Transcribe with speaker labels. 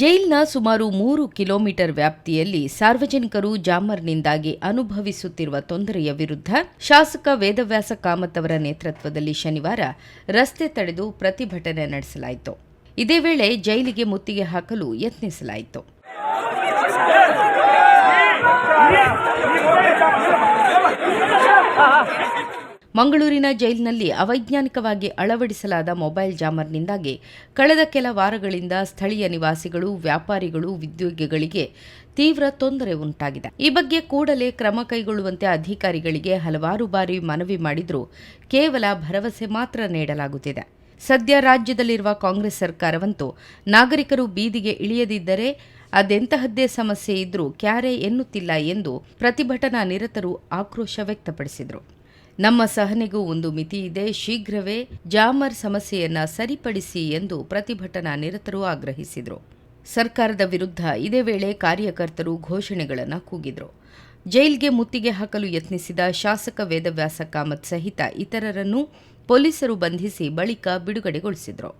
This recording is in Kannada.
Speaker 1: ಜೈಲ್ನ ಸುಮಾರು ಮೂರು ಕಿಲೋಮೀಟರ್ ವ್ಯಾಪ್ತಿಯಲ್ಲಿ ಸಾರ್ವಜನಿಕರು ಜಾಮರ್ನಿಂದಾಗಿ ಅನುಭವಿಸುತ್ತಿರುವ ತೊಂದರೆಯ ವಿರುದ್ಧ ಶಾಸಕ ವೇದವ್ಯಾಸ ಕಾಮತ್ ಅವರ ನೇತೃತ್ವದಲ್ಲಿ ಶನಿವಾರ ರಸ್ತೆ ತಡೆದು ಪ್ರತಿಭಟನೆ ನಡೆಸಲಾಯಿತು. ಇದೇ ವೇಳೆ ಜೈಲಿಗೆ ಮುತ್ತಿಗೆ ಹಾಕಲು ಯತ್ನಿಸಲಾಯಿತು. ಮಂಗಳೂರಿನ ಜೈಲಿನಲ್ಲಿ ಅವೈಜ್ಞಾನಿಕವಾಗಿ ಅಳವಡಿಸಲಾದ ಮೊಬೈಲ್ ಜಾಮರ್ನಿಂದಾಗಿ ಕಳೆದ ಕೆಲ ವಾರಗಳಿಂದ ಸ್ಥಳೀಯ ನಿವಾಸಿಗಳು, ವ್ಯಾಪಾರಿಗಳು, ಉದ್ಯೋಗಿಗಳಿಗೆ ತೀವ್ರ ತೊಂದರೆ ಉಂಟಾಗಿದೆ. ಈ ಬಗ್ಗೆ ಕೂಡಲೇ ಕ್ರಮ ಕೈಗೊಳ್ಳುವಂತೆ ಅಧಿಕಾರಿಗಳಿಗೆ ಹಲವಾರು ಬಾರಿ ಮನವಿ ಮಾಡಿದರೂ ಕೇವಲ ಭರವಸೆ ಮಾತ್ರ ನೀಡಲಾಗುತ್ತಿದೆ. ಸದ್ಯ ರಾಜ್ಯದಲ್ಲಿರುವ ಕಾಂಗ್ರೆಸ್ ಸರ್ಕಾರವಂತೂ ನಾಗರಿಕರು ಬೀದಿಗೆ ಇಳಿಯದಿದ್ದರೆ ಅದೆಂತಹದ್ದೇ ಸಮಸ್ಯೆ ಇದ್ರೂ ಕ್ಯಾರೆ ಎನ್ನುತ್ತಿಲ್ಲ ಎಂದು ಪ್ರತಿಭಟನಾ ನಿರತರು ಆಕ್ರೋಶ ವ್ಯಕ್ತಪಡಿಸಿದರು. ನಮ್ಮ ಸಹನೆಗೂ ಒಂದು ಮಿತಿ ಇದೆ. ಶೀಘ್ರವೇ ಜಾಮರ್ ಸಮಸ್ಯೆಯನ್ನ ಸರಿಪಡಿಸಿ ಎಂದು ಪ್ರತಿಭಟನಾ ನಿರತರು ಆಗ್ರಹಿಸಿದರು. ಸರ್ಕಾರದ ವಿರುದ್ಧ ಇದೇ ವೇಳೆ ಕಾರ್ಯಕರ್ತರು ಘೋಷಣೆಗಳನ್ನು ಕೂಗಿದರು. ಜೈಲ್ಗೆ ಮುತ್ತಿಗೆ ಹಾಕಲು ಯತ್ನಿಸಿದ ಶಾಸಕ ವೇದವ್ಯಾಸ ಕಾಮತ್ ಸಹಿತ ಇತರರನ್ನು ಪೊಲೀಸರು ಬಂಧಿಸಿ ಬಳಿಕ ಬಿಡುಗಡೆಗೊಳಿಸಿದರು.